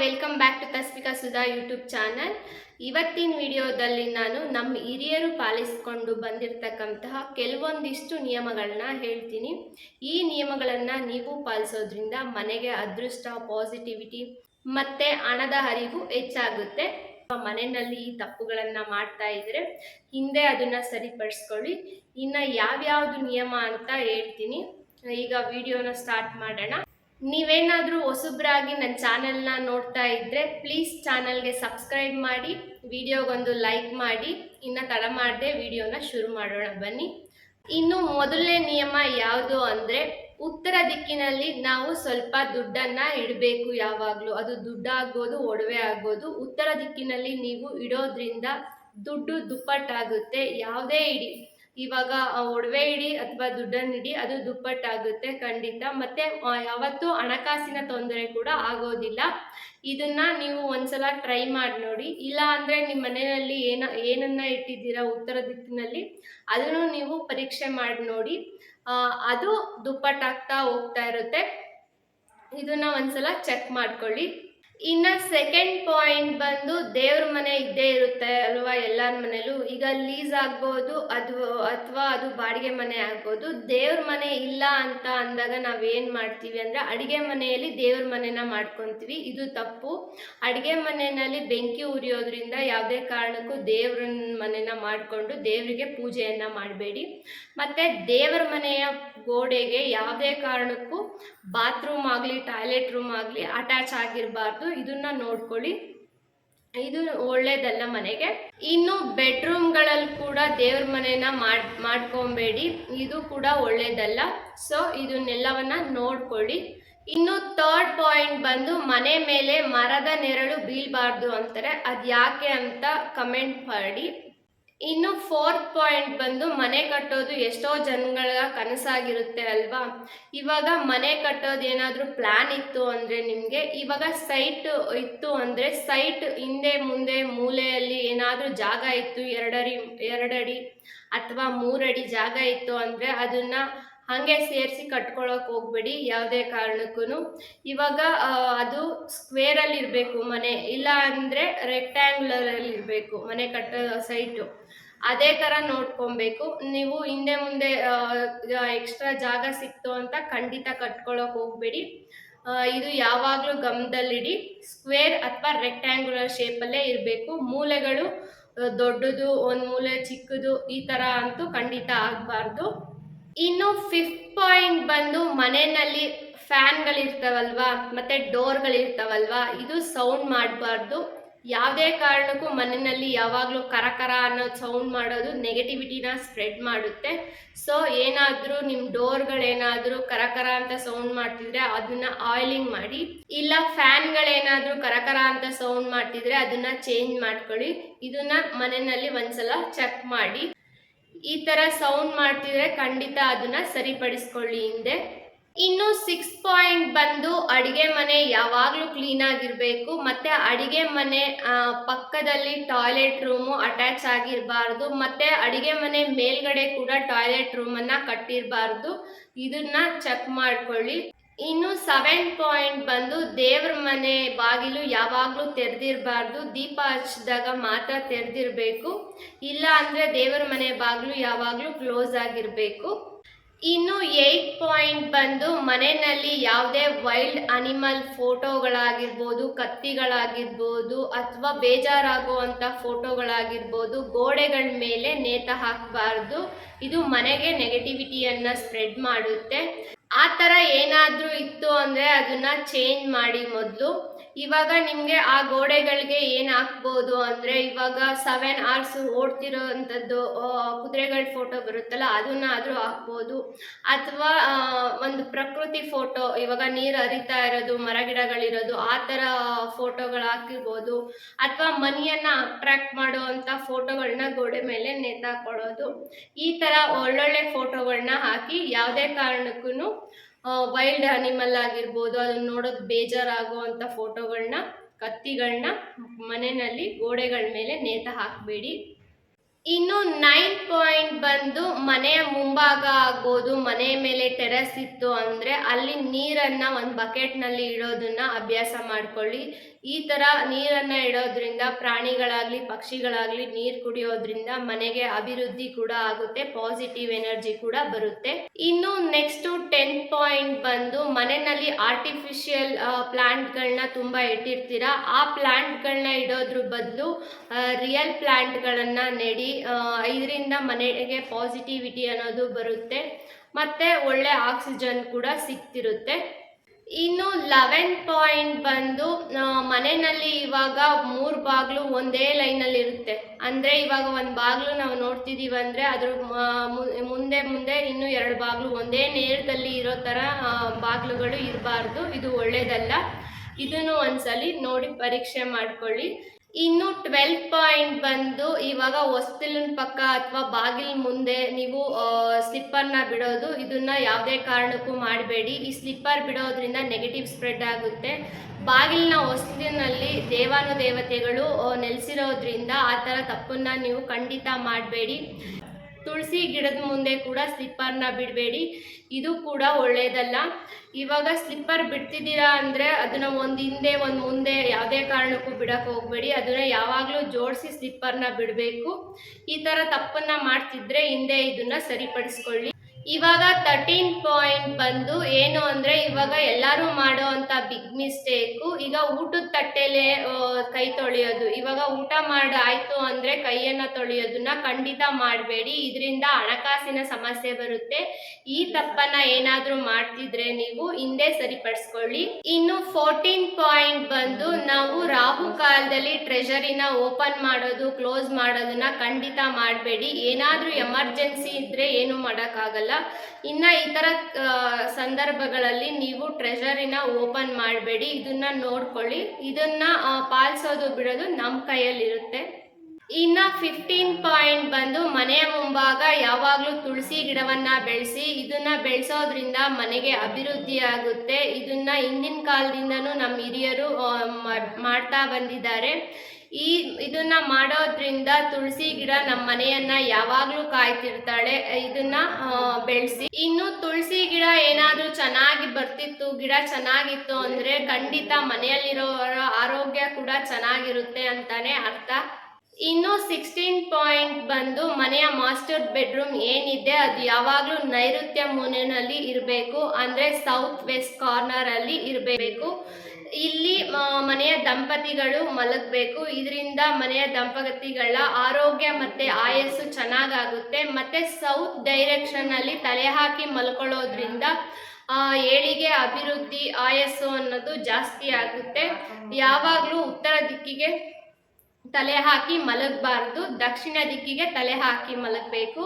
Welcome back to Tasvika Sudha YouTube channel ಇವತ್ತಿನ ವಿಡಿಯೋದಲ್ಲಿ ನಾನು ನಮ್ಮ ಹಿರಿಯರು ಪಾಲಿಸಿಕೊಂಡು ಬಂದಿರತಕ್ಕಂತಹ ಕೆಲವೊಂದಿಷ್ಟು ನಿಯಮಗಳನ್ನ ಹೇಳ್ತೀನಿ. ಈ ನಿಯಮಗಳನ್ನು ನೀವು ಪಾಲಿಸೋದ್ರಿಂದ ಮನೆಗೆ ಅದೃಷ್ಟ ಪಾಸಿಟಿವಿಟಿ ಮತ್ತು ಹಣದ ಹರಿವು ಹೆಚ್ಚಾಗುತ್ತೆ. ಮನೆಯಲ್ಲಿ ಈ ತಪ್ಪುಗಳನ್ನು ಮಾಡ್ತಾ ಇದ್ರೆ ಹಿಂದೆ ಅದನ್ನು ಸರಿಪಡಿಸ್ಕೊಳ್ಳಿ. ಇನ್ನು ಯಾವ್ಯಾವುದು ನಿಯಮ ಅಂತ ಹೇಳ್ತೀನಿ. ಈಗ ವಿಡಿಯೋನ ಸ್ಟಾರ್ಟ್ ಮಾಡೋಣ. ನೀವೇನಾದರೂ ಹೊಸಬ್ರಾಗಿ ನನ್ನ ಚಾನೆಲ್ನ ನೋಡ್ತಾ ಇದ್ದರೆ ಪ್ಲೀಸ್ ಚಾನಲ್ಗೆ ಸಬ್ಸ್ಕ್ರೈಬ್ ಮಾಡಿ, ವಿಡಿಯೋಗೊಂದು ಲೈಕ್ ಮಾಡಿ, ಇನ್ನು ತಡ ಮಾಡದೆ ವಿಡಿಯೋನ ಶುರು ಮಾಡೋಣ ಬನ್ನಿ. ಇನ್ನು ಮೊದಲನೇ ನಿಯಮ ಯಾವುದು ಅಂದರೆ ಉತ್ತರ ದಿಕ್ಕಿನಲ್ಲಿ ನಾವು ಸ್ವಲ್ಪ ದುಡ್ಡನ್ನು ಇಡಬೇಕು ಯಾವಾಗಲೂ. ಅದು ದುಡ್ಡಾಗ್ಬೋದು ಒಡವೆ ಆಗ್ಬೋದು. ಉತ್ತರ ದಿಕ್ಕಿನಲ್ಲಿ ನೀವು ಇಡೋದ್ರಿಂದ ದುಡ್ಡು ದುಪ್ಪಟ್ಟಾಗುತ್ತೆ. ಯಾವುದೇ ಇಡಿ ಇವಾಗ ಒಡವೆ ಇಡಿ ಅಥವಾ ದುಡ್ಡನ್ನು ಇಡಿ, ಅದು ದುಪ್ಪಟ್ಟಾಗುತ್ತೆ, ಖಂಡಿತ. ಮತ್ತೆ ಯಾವತ್ತೂ ಹಣಕಾಸಿನ ತೊಂದರೆ ಕೂಡ ಆಗೋದಿಲ್ಲ. ಇದನ್ನ ನೀವು ಒಂದ್ಸಲ ಟ್ರೈ ಮಾಡಿ ನೋಡಿ. ಇಲ್ಲ ಅಂದ್ರೆ ನಿಮ್ಮ ಮನೆಯಲ್ಲಿ ಏನ, ಏನನ್ನ ಇಟ್ಟಿದ್ದೀರಾ ಉತ್ತರ ದಿಕ್ಕಿನಲ್ಲಿ, ಅದನ್ನು ನೀವು ಪರೀಕ್ಷೆ ಮಾಡಿ ನೋಡಿ. ಅದು ದುಪ್ಪಟ್ಟಾಗ್ತಾ ಹೋಗ್ತಾ ಇರುತ್ತೆ. ಇದನ್ನ ಒಂದ್ಸಲ ಚೆಕ್ ಮಾಡ್ಕೊಳ್ಳಿ. ಇನ್ನ ಸೆಕೆಂಡ್ ಪಾಯಿಂಟ್ ಬಂದು ದೇವ್ರ ಮನೆ ಇದ್ದೇ ಇರುತ್ತೆ ಅಲ್ವಾ ಎಲ್ಲರ ಮನೇಲೂ? ಈಗ ಲೀಸ್ ಆಗ್ಬೋದು, ಅದು ಅಥವಾ ಅದು ಬಾಡಿಗೆ ಮನೆ ಆಗ್ಬೋದು. ದೇವ್ರ ಮನೆ ಇಲ್ಲ ಅಂತ ಅಂದಾಗ ನಾವೇನ್ ಮಾಡ್ತೀವಿ ಅಂದ್ರೆ ಅಡಿಗೆ ಮನೆಯಲ್ಲಿ ದೇವ್ರ ಮನೆನ ಮಾಡ್ಕೊಂತೀವಿ. ಇದು ತಪ್ಪು. ಅಡಿಗೆ ಮನೆಯಲ್ಲಿ ಬೆಂಕಿ ಉರಿಯೋದ್ರಿಂದ ಯಾವುದೇ ಕಾರಣಕ್ಕೂ ದೇವ್ರ ಮನೆನ ಮಾಡಿಕೊಂಡು ದೇವರಿಗೆ ಪೂಜೆಯನ್ನ ಮಾಡಬೇಡಿ. ಮತ್ತೆ ದೇವರ ಮನೆಯ ಗೋಡೆಗೆ ಯಾವುದೇ ಕಾರಣಕ್ಕೂ ಬಾತ್ರೂಮ್ ಆಗಲಿ ಟಾಯ್ಲೆಟ್ ರೂಮ್ ಆಗಲಿ ಅಟ್ಯಾಚ್ ಆಗಿರಬಾರ್ದು. ಇದನ್ನ ನೋಡ್ಕೊಳ್ಳಿ. ಇದು ಒಳ್ಳೇದಲ್ಲ ಮನೆಗೆ. ಇನ್ನು ಬೆಡ್ರೂಮ್ಗಳಲ್ಲಿ ಕೂಡ ದೇವ್ರ ಮನೆನ ಮಾಡ್, ಮಾಡ್ಕೊಬೇಡಿ. ಇದು ಕೂಡ ಒಳ್ಳೇದಲ್ಲ. ಸೊ ಇದನ್ನೆಲ್ಲವನ್ನ ನೋಡ್ಕೊಳ್ಳಿ. ಇನ್ನು ಥರ್ಡ್ ಪಾಯಿಂಟ್ ಬಂದು ಮನೆ ಮೇಲೆ ಮರದ ನೆರಳು ಬೀಳಬಾರ್ದು ಅಂತಾರೆ. ಅದು ಯಾಕೆ ಅಂತ ಕಮೆಂಟ್ ಮಾಡಿ. ಇನ್ನು ಫೋರ್ತ್ ಪಾಯಿಂಟ್ ಬಂದು ಮನೆ ಕಟ್ಟೋದು ಎಷ್ಟೋ ಜನಗಳ ಕನಸಾಗಿರುತ್ತೆ ಅಲ್ವಾ? ಇವಾಗ ಮನೆ ಕಟ್ಟೋದು ಏನಾದರೂ ಪ್ಲ್ಯಾನ್ ಇತ್ತು ಅಂದರೆ ನಿಮಗೆ? ಇವಾಗ ಸೈಟ್ ಇತ್ತು ಅಂದರೆ ಸೈಟ್ ಹಿಂದೆ ಮುಂದೆ ಮೂಲೆಯಲ್ಲಿ ಏನಾದರೂ ಜಾಗ ಇತ್ತು ಎರಡಡಿ ಎರಡಡಿ ಅಥವಾ ಮೂರಡಿ ಜಾಗ ಇತ್ತು ಅಂದರೆ ಅದನ್ನು ಹಾಗೆ ಸೇರಿಸಿ ಕಟ್ಕೊಳಕ್ ಹೋಗ್ಬೇಡಿ ಯಾವುದೇ ಕಾರಣಕ್ಕೂ ಇವಾಗ ಅದು ಅದು ಸ್ಕ್ವೇರಲ್ಲಿ ಇರಬೇಕು ಮನೆ, ಇಲ್ಲ ಅಂದರೆ ರೆಕ್ಟ್ಯಾಂಗ್ಯುಲರಲ್ಲಿ ಇರಬೇಕು ಮನೆ ಕಟ್ಟೋ ಸೈಟು ಅದೇ ಥರ ನೋಡ್ಕೊಬೇಕು. ನೀವು ಹಿಂದೆ ಮುಂದೆ ಎಕ್ಸ್ಟ್ರಾ ಜಾಗ ಸಿಕ್ತು ಅಂತ ಖಂಡಿತ ಕಟ್ಕೊಳಕ್ ಹೋಗ್ಬೇಡಿ. ಇದು ಯಾವಾಗಲೂ ಗಮನದಲ್ಲಿಡಿ. ಸ್ಕ್ವೇರ್ ಅಥವಾ ರೆಕ್ಟ್ಯಾಂಗ್ಯುಲರ್ ಶೇಪಲ್ಲೇ ಇರಬೇಕು. ಮೂಲೆಗಳು ದೊಡ್ಡದು ಒಂದು ಮೂಲೆ ಚಿಕ್ಕದು ಈ ಥರ ಅಂತೂ ಖಂಡಿತ ಆಗಬಾರ್ದು. ಇನ್ನು ಫಿಫ್ತ್ ಪಾಯಿಂಟ್ ಬಂದು ಮನೆಯಲ್ಲಿ ಫ್ಯಾನ್ಗಳಿರ್ತಾವಲ್ವಾ, ಮತ್ತೆ ಡೋರ್ಗಳಿರ್ತಾವಲ್ವಾ, ಇದು ಸೌಂಡ್ ಮಾಡಬಾರ್ದು. ಯಾವುದೇ ಕಾರಣಕ್ಕೂ ಮನೆಯಲ್ಲಿ ಯಾವಾಗಲೂ ಕರಕರ ಅನ್ನೋ ಸೌಂಡ್ ಮಾಡೋದು ನೆಗೆಟಿವಿಟಿನ ಸ್ಪ್ರೆಡ್ ಮಾಡುತ್ತೆ. ಸೊ ಏನಾದರೂ ನಿಮ್ಮ ಡೋರ್ಗಳೇನಾದರೂ ಕರಕರ ಅಂತ ಸೌಂಡ್ ಮಾಡ್ತಿದ್ರೆ ಅದನ್ನ ಆಯಿಲಿಂಗ್ ಮಾಡಿ, ಇಲ್ಲ ಫ್ಯಾನ್ಗಳೇನಾದರೂ ಕರಕರ ಅಂತ ಸೌಂಡ್ ಮಾಡ್ತಿದ್ರೆ ಅದನ್ನ ಚೇಂಜ್ ಮಾಡ್ಕೊಳ್ಳಿ. ಇದನ್ನ ಮನೆಯಲ್ಲಿ ಒಂದ್ಸಲ ಚೆಕ್ ಮಾಡಿ. ಈ ತರ ಸೌಂಡ್ ಮಾಡ್ತಿದ್ರೆ ಖಂಡಿತ ಅದನ್ನ ಸರಿಪಡಿಸ್ಕೊಳ್ಳಿ ಹಿಂದೆ. ಇನ್ನು ಸಿಕ್ಸ್ ಪಾಯಿಂಟ್ ಬಂದು ಅಡಿಗೆ ಮನೆ ಯಾವಾಗಲೂ ಕ್ಲೀನ್ ಆಗಿರಬೇಕು. ಮತ್ತೆ ಅಡಿಗೆ ಮನೆ ಪಕ್ಕದಲ್ಲಿ ಟಾಯ್ಲೆಟ್ ರೂಮು ಅಟ್ಯಾಚ್ ಆಗಿರಬಾರ್ದು. ಮತ್ತೆ ಅಡಿಗೆ ಮನೆ ಮೇಲ್ಗಡೆ ಕೂಡ ಟಾಯ್ಲೆಟ್ ರೂಮನ್ನು ಕಟ್ಟಿರಬಾರ್ದು. ಇದನ್ನ ಚೆಕ್ ಮಾಡ್ಕೊಳ್ಳಿ. ಇನ್ನು ಸೆವೆನ್ ಪಾಯಿಂಟ್ ಬಂದು ದೇವ್ರ ಮನೆ ಬಾಗಿಲು ಯಾವಾಗಲೂ ತೆರೆದಿರಬಾರ್ದು. ದೀಪ ಹಚ್ಚಿದಾಗ ಮಾತ್ರ ತೆರೆದಿರಬೇಕು. ಇಲ್ಲ ಅಂದರೆ ದೇವರ ಮನೆ ಬಾಗಿಲು ಯಾವಾಗಲೂ ಕ್ಲೋಸ್ ಆಗಿರಬೇಕು. ಇನ್ನು ಏಯ್ಟ್ ಪಾಯಿಂಟ್ ಬಂದು ಮನೆಯಲ್ಲಿ ಯಾವುದೇ ವೈಲ್ಡ್ ಅನಿಮಲ್ ಫೋಟೋಗಳಾಗಿರ್ಬೋದು ಕತ್ತಿಗಳಾಗಿರ್ಬೋದು ಅಥವಾ ಬೇಜಾರಾಗುವಂಥ ಫೋಟೋಗಳಾಗಿರ್ಬೋದು ಗೋಡೆಗಳ ಮೇಲೆ ನೇತ ಹಾಕಬಾರ್ದು. ಇದು ಮನೆಗೆ ನೆಗೆಟಿವಿಟಿಯನ್ನು ಸ್ಪ್ರೆಡ್ ಮಾಡುತ್ತೆ. ಆ ಥರ ಏನಾದರೂ ಇತ್ತು ಅಂದರೆ ಅದನ್ನ ಚೇಂಜ್ ಮಾಡಿ ಮೊದಲು. ಇವಾಗ ನಿಮಗೆ ಆ ಗೋಡೆಗಳಿಗೆ ಏನು ಹಾಕ್ಬೋದು ಅಂದರೆ ಇವಾಗ ಸೆವೆನ್ ಅವರ್ಸ್ ಓಡ್ತಿರೋವಂಥದ್ದು ಕುದುರೆಗಳ ಫೋಟೋ ಬರುತ್ತಲ್ಲ ಅದನ್ನ ಆದರೂ ಹಾಕ್ಬೋದು. ಅಥವಾ ಒಂದು ಪ್ರಕೃತಿ ಫೋಟೋ ಇವಾಗ ನೀರು ಹರಿತಾ ಇರೋದು, ಮರಗಿಡಗಳಿರೋದು, ಆ ಥರ ಫೋಟೋಗಳು ಹಾಕಿರ್ಬೋದು. ಅಥವಾ ಮನಿಯನ್ನ ಅಟ್ರಾಕ್ಟ್ ಮಾಡುವಂತ ಫೋಟೋಗಳನ್ನ ಗೋಡೆ ಮೇಲೆ ನೇತಾಕೊಳ್ಳೋದು ಈ ಥರ ಒಳ್ಳೊಳ್ಳೆ ಫೋಟೋಗಳನ್ನ ಹಾಕಿ, ಯಾವುದೇ ಕಾರಣಕ್ಕೂ ವೈಲ್ಡ್ ಅನಿಮಲ್ ಆಗಿರ್ಬೋದು ಅದನ್ನ ನೋಡೋದು ಬೇಜಾರಾಗುವಂಥ ಫೋಟೋಗಳನ್ನ ಕತ್ತಿಗಳನ್ನ ಮನೆಯಲ್ಲಿ ಗೋಡೆಗಳ ಮೇಲೆ ನೇತ ಹಾಕಬೇಡಿ. ಇನ್ನು ನೈನ್ ಪಾಯಿಂಟ್ ಬಂದು ಮನೆಯ ಮುಂಭಾಗ ಆಗ್ಬೋದು ಮನೆ ಮೇಲೆ ಟೆರಸ್ ಇತ್ತು ಅಂದರೆ ಅಲ್ಲಿ ನೀರನ್ನು ಒಂದು ಬಕೆಟ್ನಲ್ಲಿ ಇಡೋದನ್ನ ಅಭ್ಯಾಸ ಮಾಡಿಕೊಳ್ಳಿ. ಈ ಥರ ನೀರನ್ನು ಇಡೋದ್ರಿಂದ ಪ್ರಾಣಿಗಳಾಗಲಿ, ಪಕ್ಷಿಗಳಾಗಲಿ ನೀರು ಕುಡಿಯೋದ್ರಿಂದ ಮನೆಗೆ ಅಭಿವೃದ್ಧಿ ಕೂಡ ಆಗುತ್ತೆ ಪಾಸಿಟಿವ್ ಎನರ್ಜಿ ಕೂಡ ಬರುತ್ತೆ. ಇನ್ನು ನೆಕ್ಸ್ಟ್ ಟೆಂತ್ ಪಾಯಿಂಟ್ ಬಂದು ಮನೆಯಲ್ಲಿ ಆರ್ಟಿಫಿಷಿಯಲ್ ಪ್ಲಾಂಟ್ಗಳನ್ನ ತುಂಬ ಇಟ್ಟಿರ್ತೀರಾ? ಆ ಪ್ಲಾಂಟ್ಗಳನ್ನ ಇಡೋದ್ರ ಬದಲು ರಿಯಲ್ ಪ್ಲ್ಯಾಂಟ್ಗಳನ್ನು ನೆಡಿ. ಇದರಿಂದ ಮನೆಗೆ ಪಾಸಿಟಿವಿಟಿ ಅನ್ನೋದು ಬರುತ್ತೆ. ಮತ್ತೆ ಒಳ್ಳೆ ಆಕ್ಸಿಜನ್ ಕೂಡ ಸಿಗ್ತಿರುತ್ತೆ. ಇನ್ನು ಲೆವೆನ್ ಪಾಯಿಂಟ್ ಬಂದು ಮನೆಯಲ್ಲಿ ಇವಾಗ ಮೂರು ಬಾಗಿಲು ಒಂದೇ ಲೈನಲ್ಲಿ ಇರುತ್ತೆ. ಅಂದರೆ ಇವಾಗ ಒಂದು ಬಾಗಿಲು ನಾವು ನೋಡ್ತಿದ್ದೀವಿ ಅಂದರೆ ಅದ್ರ ಮುಂದೆ ಮುಂದೆ ಇನ್ನು ಎರಡು ಬಾಗಿಲು ಒಂದೇ ನೇರದಲ್ಲಿ ಇರೋ ಥರ ಬಾಗಿಲುಗಳು ಇರಬಾರ್ದು. ಇದು ಒಳ್ಳೆಯದಲ್ಲ ಇದನ್ನು ಒಂದ್ಸಲಿ ನೋಡಿ ಪರೀಕ್ಷೆ ಮಾಡ್ಕೊಳ್ಳಿ. ಇನ್ನು ಟ್ವೆಲ್ ಪಾಯಿಂಟ್ ಬಂದು ಇವಾಗ ಹೊಸ್ತಿಲಿನ ಪಕ್ಕ ಅಥವಾ ಬಾಗಿಲ್ ಮುಂದೆ ನೀವು ಸ್ಲಿಪ್ಪರ್ನ ಬಿಡೋದು. ಇದನ್ನ ಯಾವುದೇ ಕಾರಣಕ್ಕೂ ಮಾಡಬೇಡಿ. ಈ ಸ್ಲಿಪ್ಪರ್ ಬಿಡೋದ್ರಿಂದ ನೆಗೆಟಿವ್ ಸ್ಪ್ರೆಡ್ ಆಗುತ್ತೆ. ಬಾಗಿಲಿನ ಹೊಸ್ತಿಲಿನಲ್ಲಿ ದೇವಾನು ದೇವತೆಗಳು ನೆಲೆಸಿರೋದ್ರಿಂದ ಆ ಥರ ತಪ್ಪನ್ನ ನೀವು ಖಂಡಿತ ಮಾಡಬೇಡಿ. ತುಳಸಿ ಗಿಡದ ಮುಂದೆ ಕೂಡ ಸ್ಲಿಪ್ಪರ್ನ ಬಿಡಬೇಡಿ. ಇದು ಕೂಡ ಒಳ್ಳೆಯದಲ್ಲ ಇವಾಗ ಸ್ಲಿಪ್ಪರ್ ಬಿಡ್ತಿದ್ದೀರಾ ಅಂದರೆ ಅದನ್ನ ಒಂದು ಹಿಂದೆ, ಒಂದು ಮುಂದೆ ಯಾವುದೇ ಕಾರಣಕ್ಕೂ ಬಿಡಕ್ಕೆ ಹೋಗಬೇಡಿ. ಅದನ್ನ ಯಾವಾಗಲೂ ಜೋಡಿಸಿ ಸ್ಲಿಪ್ಪರ್ನ ಬಿಡಬೇಕು. ಈ ಥರ ತಪ್ಪನ್ನು ಮಾಡ್ತಿದ್ರೆ ಹಿಂದೆ ಇದನ್ನು ಸರಿಪಡಿಸ್ಕೊಳ್ಳಿ. ಇವಾಗ ತರ್ಟೀನ್ ಪಾಯಿಂಟ್ ಬಂದು ಏನು ಅಂದ್ರೆ ಇವಾಗ ಎಲ್ಲರೂ ಮಾಡೋ ಅಂತ ಬಿಗ್ ಮಿಸ್ಟೇಕು ಈಗ ಊಟದ ತಟ್ಟೆಲೆ ಕೈ ತೊಳೆಯೋದು. ಇವಾಗ ಊಟ ಮಾಡಿ, ಆಯಿತು ಅಂದ್ರೆ ಕೈಯನ್ನ ತೊಳೆಯೋದನ್ನ ಖಂಡಿತ ಮಾಡಬೇಡಿ. ಇದರಿಂದ ಹಣಕಾಸಿನ ಸಮಸ್ಯೆ ಬರುತ್ತೆ. ಈ ತಪ್ಪನ್ನ ಏನಾದರೂ ಮಾಡ್ತಿದ್ರೆ ನೀವು ಹಿಂದೆ ಸರಿಪಡಿಸ್ಕೊಳ್ಳಿ. ಇನ್ನು ಫೋರ್ಟೀನ್ ಪಾಯಿಂಟ್ ಬಂದು ನಾವು ರಾಹು ಕಾಲದಲ್ಲಿ ಟ್ರೆಷರಿನ ಓಪನ್ ಮಾಡೋದು ಕ್ಲೋಸ್ ಮಾಡೋದನ್ನ ಖಂಡಿತ ಮಾಡಬೇಡಿ. ಏನಾದರೂ ಎಮರ್ಜೆನ್ಸಿ ಇದ್ರೆ ಏನು ಮಾಡೋಕ್ಕಾಗಲ್ಲ. ಇನ್ನ ಈ ತರ ಸಂದರ್ಭಗಳಲ್ಲಿ ನೀವು ಟ್ರೆಷರಿನ ಓಪನ್ ಮಾಡಬೇಡಿ. ಇದನ್ನ ನೋಡ್ಕೊಳ್ಳಿ. ಇದನ್ನ ಪಾಲಿಸೋದು ಬಿಡೋದು ನಮ್ಮ ಕೈಯಲ್ಲಿರುತ್ತೆ. ಇನ್ನ ಫಿಫ್ಟೀನ್ ಪಾಯಿಂಟ್ ಬಂದು ಮನೆಯ ಮುಂಭಾಗ ಯಾವಾಗಲೂ ತುಳಸಿ ಗಿಡವನ್ನ ಬೆಳೆಸಿ, ಇದನ್ನ ಬೆಳೆಸೋದ್ರಿಂದ ಮನೆಗೆ ಅಭಿವೃದ್ಧಿ ಆಗುತ್ತೆ. ಇದನ್ನ ಹಿಂದಿನ ಕಾಲದಿಂದನೂ ನಮ್ಮ ಹಿರಿಯರು ಮಾಡ್ತಾ ಬಂದಿದ್ದಾರೆ. ಈ ಇದನ್ನ ಮಾಡೋದ್ರಿಂದ ತುಳಸಿ ಗಿಡ ನಮ್ಮ ಮನೆಯನ್ನ ಯಾವಾಗ್ಲೂ ಕಾಯ್ತಿರ್ತಾಳೆ. ಇದನ್ನ ಬೆಳೆಸಿ. ಇನ್ನು ತುಳಸಿ ಗಿಡ ಏನಾದ್ರೂ ಚೆನ್ನಾಗಿ ಬರ್ತಿತ್ತು, ಗಿಡ ಚೆನ್ನಾಗಿತ್ತು ಅಂದ್ರೆ ಖಂಡಿತ ಮನೆಯಲ್ಲಿರೋರ ಆರೋಗ್ಯ ಕೂಡ ಚೆನ್ನಾಗಿರುತ್ತೆ ಅಂತಾನೆ ಅರ್ಥ. ಇನ್ನು ಸಿಕ್ಸ್ಟೀನ್ ಪಾಯಿಂಟ್ ಬಂದು ಮನೆಯ ಮಾಸ್ಟರ್ ಬೆಡ್ರೂಮ್ ಏನಿದೆ, ಅದು ಯಾವಾಗಲೂ ನೈಋತ್ಯ ಮೂನೆಯಲ್ಲಿ ಇರಬೇಕು, ಅಂದ್ರೆ ಸೌತ್ ವೆಸ್ಟ್ ಕಾರ್ನರ್ ಅಲ್ಲಿ ಇರಬೇಕು. ಇಲ್ಲಿ ಮನೆಯ ದಂಪತಿಗಳು ಮಲಗಬೇಕು. ಇದರಿಂದ ಮನೆಯ ದಂಪತಿಗಳ ಆರೋಗ್ಯ ಮತ್ತೆ ಆಯಸ್ಸು ಚೆನ್ನಾಗಾಗುತ್ತೆ. ಮತ್ತೆ ಸೌತ್ ಡೈರೆಕ್ಷನ್ ಅಲ್ಲಿ ತಲೆ ಹಾಕಿ ಮಲ್ಕೊಳ್ಳೋದ್ರಿಂದ ಏಳಿಗೆ ಅಭಿವೃದ್ಧಿ ಆಯಸ್ಸು ಅನ್ನೋದು ಜಾಸ್ತಿ ಆಗುತ್ತೆ. ಯಾವಾಗಲೂ ಉತ್ತರ ದಿಕ್ಕಿಗೆ ತಲೆ ಹಾಕಿ ಮಲಗಬಾರ್ದು. ದಕ್ಷಿಣ ದಿಕ್ಕಿಗೆ ತಲೆ ಹಾಕಿ ಮಲಗಬೇಕು.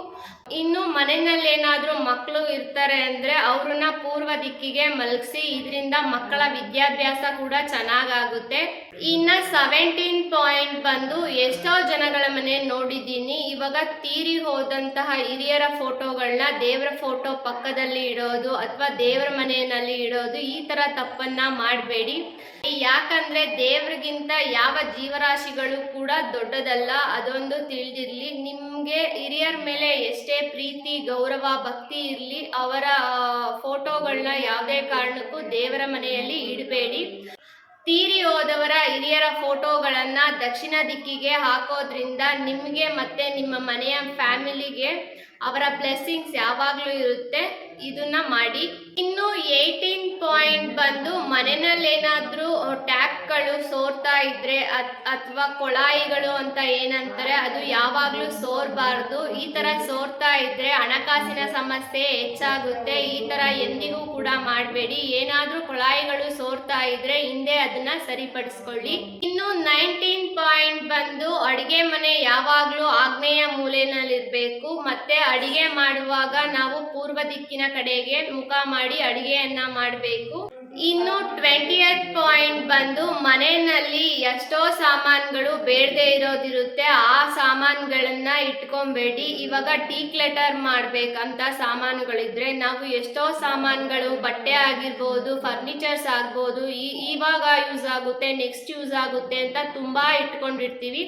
ಇನ್ನು ಮನೆಯಲ್ಲಿ ಏನಾದರೂ ಮಕ್ಕಳು ಇರ್ತಾರೆ ಅಂದರೆ ಅವ್ರನ್ನ ಪೂರ್ವ ದಿಕ್ಕಿಗೆ ಮಲಗಿಸಿ, ಇದರಿಂದ ಮಕ್ಕಳ ವಿದ್ಯಾಭ್ಯಾಸ ಕೂಡ ಚೆನ್ನಾಗಾಗುತ್ತೆ. ಇನ್ನ ಸೆವೆಂಟೀನ್ ಪಾಯಿಂಟ್ ಬಂದು ಎಷ್ಟೋ ಜನಗಳ ಮನೆ ನೋಡಿದ್ದೀನಿ. ಇವಾಗ ತೀರಿ ಹೋದಂತಹ ಹಿರಿಯರ ಫೋಟೋಗಳನ್ನ ದೇವರ ಫೋಟೋ ಪಕ್ಕದಲ್ಲಿ ಇಡೋದು ಅಥವಾ ದೇವರ ಮನೆಯಲ್ಲಿ ಇಡೋದು ಈ ತರ ತಪ್ಪನ್ನ ಮಾಡಬೇಡಿ. ಯಾಕಂದ್ರೆ ದೇವ್ರಿಗಿಂತ ಯಾವ ಜೀವರಾಶಿಗಳು ಕೂಡ ದೊಡ್ಡದಲ್ಲ. ಅದೊಂದು ತಿಳಿದಿರ್ಲಿ. ನಿಮ್ಗೆ ಹಿರಿಯರ ಮೇಲೆ ಎಷ್ಟೇ ಪ್ರೀತಿ, ಗೌರವ, ಭಕ್ತಿ ಇರಲಿ, ಅವರ ಫೋಟೋಗಳನ್ನ ಯಾವುದೇ ಕಾರಣಕ್ಕೂ ದೇವರ ಮನೆಯಲ್ಲಿ ಇಡಬೇಡಿ. ತೀರಿ ಹೋದವರ ಹಿರಿಯರ ಫೋಟೋಗಳನ್ನು ದಕ್ಷಿಣ ದಿಕ್ಕಿಗೆ ಹಾಕೋದ್ರಿಂದ ನಿಮಗೆ ಮತ್ತು ನಿಮ್ಮ ಮನೆಯ ಫ್ಯಾಮಿಲಿಗೆ ಅವರ ಬ್ಲೆಸ್ಸಿಂಗ್ಸ್ ಯಾವಾಗಲೂ ಇರುತ್ತೆ. ಇದನ್ನ ಮಾಡಿ. ಇನ್ನು ಏಯ್ಟೀನ್ ಪಾಯಿಂಟ್ ಬಂದು ಮನೆಯಲ್ಲಿ ಏನಾದರೂ ಟ್ಯಾಪ್ಗಳು ಸೋರ್ತಾ ಇದ್ರೆ ಅಥವಾ ಕೊಳಾಯಿಗಳು ಅಂತ ಏನಂತಾರೆ, ಅದು ಯಾವಾಗಲೂ ಸೋರ್ಬಾರ್ದು. ಈ ಥರ ಸೋರ್ತಾ ಇದ್ರೆ ಹಣಕಾಸಿನ ಸಮಸ್ಯೆ ಹೆಚ್ಚಾಗುತ್ತೆ. ಈ ಥರ ಎಂದಿಗೂ ಕೂಡ ಮಾಡಬೇಡಿ. ಏನಾದರೂ ಕೊಳಾಯಿಗಳು ಸೋರ್ತಾ ಇದ್ರೆ ಹಿಂದೆ ಅದನ್ನ ಸರಿಪಡಿಸ್ಕೊಳ್ಳಿ. ಇನ್ನು ನೈನ್ಟೀನ್ ಪಾಯಿಂಟ್ ಬಂದು ಅಡಿಗೆ ಮನೆ ಯಾವಾಗಲೂ ಆಗ್ನೇಯ ಮೂಲೆಯಲ್ಲಿರಬೇಕು. ಮತ್ತೆ ಅಡಿಗೆ ಮಾಡುವಾಗ ನಾವು ಪೂರ್ವ ದಿಕ್ಕಿನ ಕಡೆಗೆ ಮುಖ ಮಾಡಿ ಅಡಿಗೆಯನ್ನ ಮಾಡಬೇಕು. ಇನ್ನು ಟ್ವೆಂಟಿಯತ್ ಪಾಯಿಂಟ್ ಬಂದು ಮನೆಯಲ್ಲಿ ಎಷ್ಟೋ ಸಾಮಾನುಗಳು ಬೇಡದೆ ಇರೋದಿರುತ್ತೆ. ಆ ಸಾಮಾನುಗಳನ್ನ ಇಟ್ಕೊಂಬೇಡಿ. ಇವಾಗ ಡೀಕ್ಲೆಟರ್ ಮಾಡ್ಬೇಕಂತ ಸಾಮಾನುಗಳಿದ್ರೆ ನಾವು ಎಷ್ಟೋ ಸಾಮಾನುಗಳು ಬಟ್ಟೆ ಆಗಿರ್ಬೋದು ಫರ್ನಿಚರ್ಸ್ ಆಗ್ಬೋದು ಇವಾಗ ಯೂಸ್ ಆಗುತ್ತೆ ನೆಕ್ಸ್ಟ್ ಯೂಸ್ ಆಗುತ್ತೆ ಅಂತ ತುಂಬಾ ಇಟ್ಕೊಂಡಿರ್ತೀವಿ.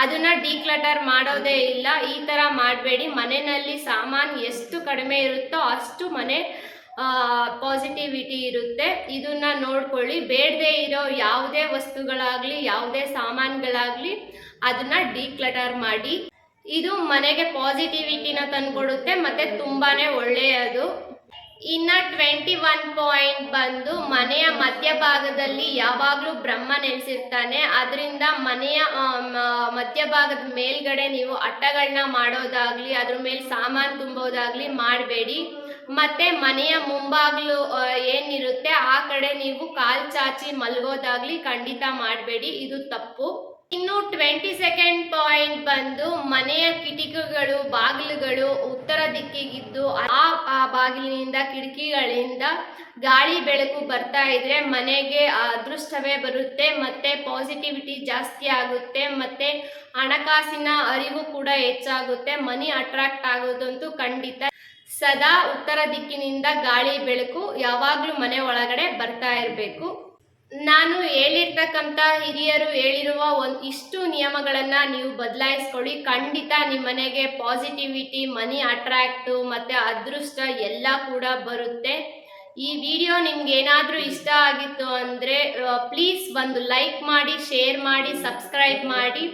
ಅದನ್ನ ಡೀಕ್ಲಟರ್ ಮಾಡೋದೇ ಇಲ್ಲ. ಈ ತರ ಮಾಡಬೇಡಿ. ಮನೆಯಲ್ಲಿ ಸಾಮಾನು ಎಷ್ಟು ಕಡಿಮೆ ಇರುತ್ತೋ ಅಷ್ಟು ಮನೆ ಪಾಸಿಟಿವಿಟಿ ಇರುತ್ತೆ. ಇದನ್ನ ನೋಡ್ಕೊಳ್ಳಿ. ಬೇಡದೆ ಇರೋ ಯಾವುದೇ ವಸ್ತುಗಳಾಗ್ಲಿ, ಯಾವುದೇ ಸಾಮಾನುಗಳಾಗ್ಲಿ ಅದನ್ನ ಡಿಕ್ಲಟರ್ ಮಾಡಿ. ಇದು ಮನೆಗೆ ಪಾಸಿಟಿವಿಟಿನ ತಂದುಕೊಡುತ್ತೆ, ಮತ್ತೆ ತುಂಬಾನೇ ಒಳ್ಳೆಯದು. ಇನ್ನ ಟ್ವೆಂಟಿ ಒನ್ ಪಾಯಿಂಟ್ ಬಂದು ಮನೆಯ ಮಧ್ಯಭಾಗದಲ್ಲಿ ಯಾವಾಗಲೂ ಬ್ರಹ್ಮ ನೆಲೆಸಿರ್ತಾನೆ. ಅದರಿಂದ ಮನೆಯ ಮಧ್ಯಭಾಗದ ಮೇಲ್ಗಡೆ ನೀವು ಅಟ್ಟಗಳನ್ನ ಮಾಡೋದಾಗ್ಲಿ, ಅದ್ರ ಮೇಲೆ ಸಾಮಾನು ತುಂಬೋದಾಗ್ಲಿ ಮಾಡಬೇಡಿ. ಮತ್ತೆ ಮನೆಯ ಮುಂಬಾಗ್ಲು ಏನಿರುತ್ತೆ ಆ ಕಡೆ ನೀವು ಕಾಲ್ ಚಾಚಿ ಮಲ್ಗೋದಾಗ್ಲಿ ಖಂಡಿತ ಮಾಡಬೇಡಿ. ಇದು ತಪ್ಪು. ಇನ್ನು ಟ್ವೆಂಟಿ ಸೆಕೆಂಡ್ ಪಾಯಿಂಟ್ ಬಂದು ಮನೆಯ ಕಿಟಕಿಗಳು, ಬಾಗಿಲುಗಳು ಉತ್ತರ ದಿಕ್ಕಿಗಿದ್ದು ಆ ಬಾಗಿಲಿನಿಂದ, ಕಿಟಕಿಗಳಿಂದ ಗಾಳಿ, ಬೆಳಕು ಬರ್ತಾ ಇದ್ರೆ ಮನೆಗೆ ಅದೃಷ್ಟವೇ ಬರುತ್ತೆ. ಮತ್ತೆ ಪಾಸಿಟಿವಿಟಿ ಜಾಸ್ತಿ ಆಗುತ್ತೆ. ಮತ್ತೆ ಹಣಕಾಸಿನ ಅರಿವು ಕೂಡ ಹೆಚ್ಚಾಗುತ್ತೆ. ಮನಿ ಅಟ್ರಾಕ್ಟ್ ಆಗೋದಂತೂ ಖಂಡಿತ ಸದಾ ಉತ್ತರ ದಿಕ್ಕಿನಿಂದ ಗಾಳಿ, ಬೆಳಕು ಯಾವಾಗಲೂ ಮನೆ ಒಳಗಡೆ ಬರ್ತಾ ಇರಬೇಕು. ನಾನು ಹೇಳಿರ್ತಕ್ಕಂಥ ಹಿರಿಯರು ಹೇಳಿರುವ ಒಂದು ಇಷ್ಟು ನಿಯಮಗಳನ್ನು ನೀವು ಬದಲಾಯಿಸ್ಕೊಳ್ಳಿ. ಖಂಡಿತ ನಿಮ್ಮ ಮನೆಗೆ ಪಾಸಿಟಿವಿಟಿ ಮನಿ ಅಟ್ರಾಕ್ಟು ಮತ್ತೆ ಅದೃಷ್ಟ ಎಲ್ಲ ಕೂಡ ಬರುತ್ತೆ. ಈ ವಿಡಿಯೋ ನಿಮ್ಗೆ ಏನಾದರೂ ಇಷ್ಟ ಆಗಿತ್ತು ಅಂದರೆ ಪ್ಲೀಸ್ ಒಂದು ಲೈಕ್ ಮಾಡಿ ಶೇರ್ ಮಾಡಿ ಸಬ್ಸ್ಕ್ರೈಬ್ ಮಾಡಿ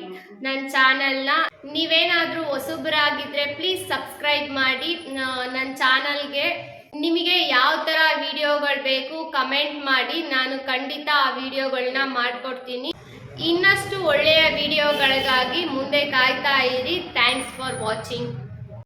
ನನ್ನ ಚಾನಲ್ನ ನೀವೇನಾದರೂ ಹೊಸಬ್ರಾಗಿದ್ದರೆ ಪ್ಲೀಸ್ ಸಬ್ಸ್ಕ್ರೈಬ್ ಮಾಡಿ ನನ್ನ ಚಾನಲ್ಗೆ ನಿಮಗೆ ಯಾವ ಥರ ವಿಡಿಯೋಗಳು ಬೇಕು ಕಮೆಂಟ್ ಮಾಡಿ, ನಾನು ಖಂಡಿತ ಆ ವಿಡಿಯೋಗಳನ್ನ ಮಾಡಿಕೊಡ್ತೀನಿ. ಇನ್ನಷ್ಟು ಒಳ್ಳೆಯ ವಿಡಿಯೋಗಳಿಗಾಗಿ ಮುಂದೆ ಕಾಯ್ತಾ ಇರಿ. Thanks for watching